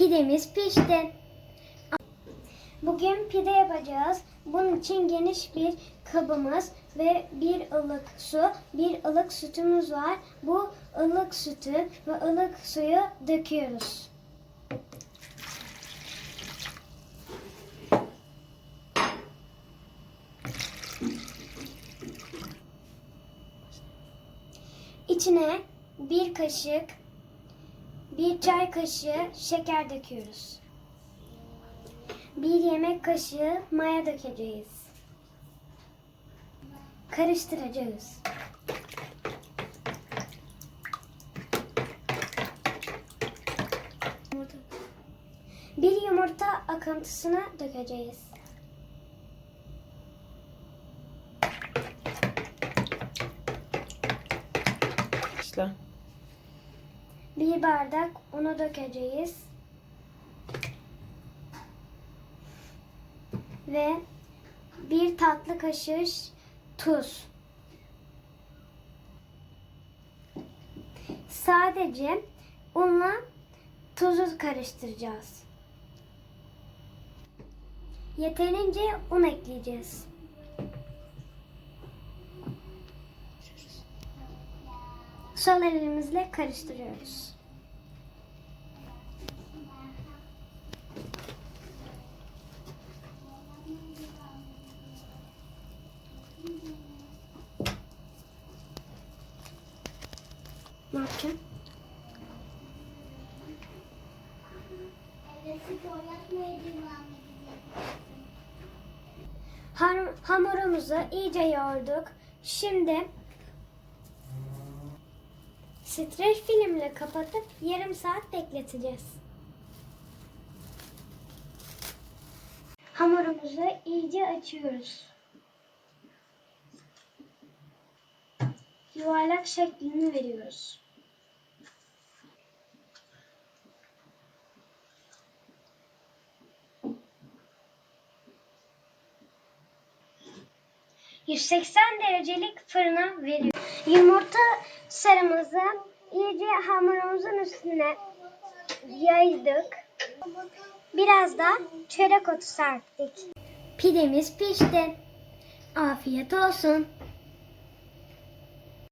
Pidemiz pişti. Bugün pide yapacağız. Bunun için geniş bir kabımız ve bir ılık su, bir ılık sütümüz var. Bu ılık sütü ve ılık suyu döküyoruz. İçine bir kaşık, bir çay kaşığı şeker döküyoruz. Bir yemek kaşığı maya dökeceğiz. Karıştıracağız. Bir yumurta akıntısını dökeceğiz. İşte. Bir bardak unu dökeceğiz. Ve bir tatlı kaşığı tuz. Sadece unla tuzu karıştıracağız. Yeterince un ekleyeceğiz. Sol elimizle karıştırıyoruz. Ne yapacağım? Har- hamurumuzu iyice yoğurduk. Şimdi streç filmle kapatıp yarım saat bekleteceğiz. Hamurumuzu iyice açıyoruz. Yuvarlak şeklini veriyoruz. ...180 derecelik fırına veriyoruz. Yumurta sarımızı iyice hamurumuzun üstüne yaydık. Biraz da çörek otu serptik. Pidemiz pişti. Afiyet olsun.